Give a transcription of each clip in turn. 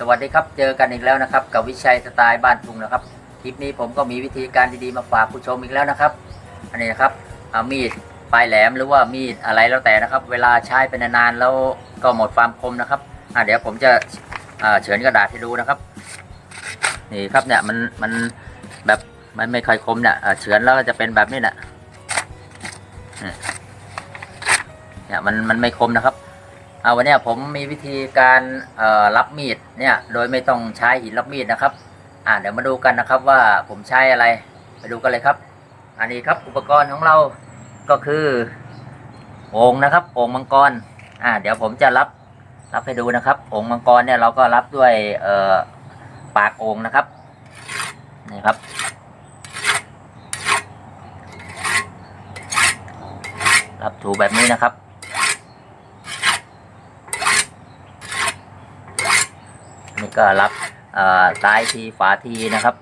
สวัสดีครับเจอกันอีกแล้วนะครับ กับวิชัยสไตล์บ้านทุงนะครับคลิปนี้ผมก็มีวิธีการดีๆมาฝากผู้ชมอีกแล้วนะครับ อันนี้นะครับเอามีดปลายแหลมหรือว่ามีดอะไรแล้วแต่นะครับ เวลาใช้ไปนานๆแล้วก็หมดความคมนะครับอะเดี๋ยวผมจะเฉือนกระดาษให้ดูนะครับนี่ครับเนี่ยมันมันแบบมันไม่ค่อยคมเนี่ยเฉือนแล้วก็จะเป็นแบบนี้นะเนี่ยมันมันไม่คมนะครับ วันนี้ผมมีวิธีการรับมีดเนี่ยโดยไม่ต้องใช้หินรับมีดนะครับอ่าเดี๋ยวมาดูกันนะครับว่าผมใช้อะไรไปดูกันเลยครับ อันนี้ครับอุปกรณ์ของเราก็คือโอ่งนะครับโอ่งมังกรอ่าเดี๋ยวผมจะรับรับให้ดูนะครับโอ่งมังกรเนี่ยเราก็รับด้วยเปากโอ่งนะครับนี่ครับรับถูแบบนี้นะครับ นี่ก็รับซ้ายทีฝาทีนะครับ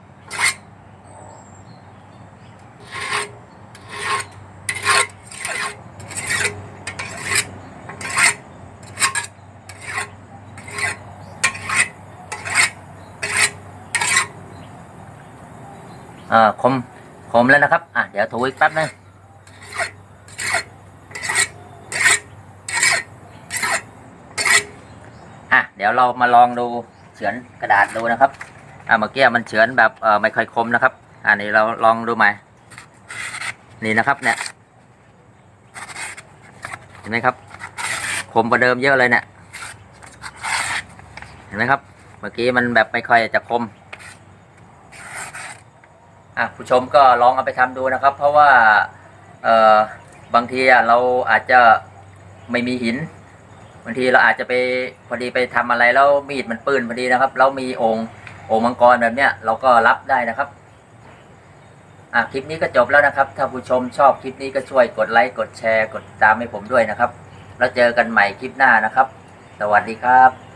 อ่าคมคมแล้วนะครับ อะ เดี๋ยวถูอีกแป๊บนึงอะ เดี๋ยวเรามาลองดู เฉือนกระดาษดูนะครับอะเมื่อกี้มันเฉือนแบบเออไม่ค่อยคมนะครับอ่านี่เราลองดูใหม่นี่นะครับเนี่ยเห็นไหมครับ คมกว่าเดิมเยอะเลยเนี่ยเห็นไหมครับ เมื่อกี้มันแบบไม่ค่อยจะคมอะผู้ชมก็ลองเอาไปทำดูนะครับ เพราะว่าเออบางทีเราอาจจะไม่มีหิน บางทีเราอาจจะไปพอดีไปทำอะไรแล้วมีดมันปืนพอดีนะครับ เรามีองค์องค์มังกรแบบเนี้ยเราก็รับได้นะครับอะคลิปนี้ก็จบแล้วนะครับ ถ้าผู้ชมชอบคลิปนี้ก็ช่วยกดไลค์กดแชร์ กดติดตามให้ผมด้วยนะครับ แล้วเจอกันใหม่คลิปหน้านะครับ สวัสดีครับ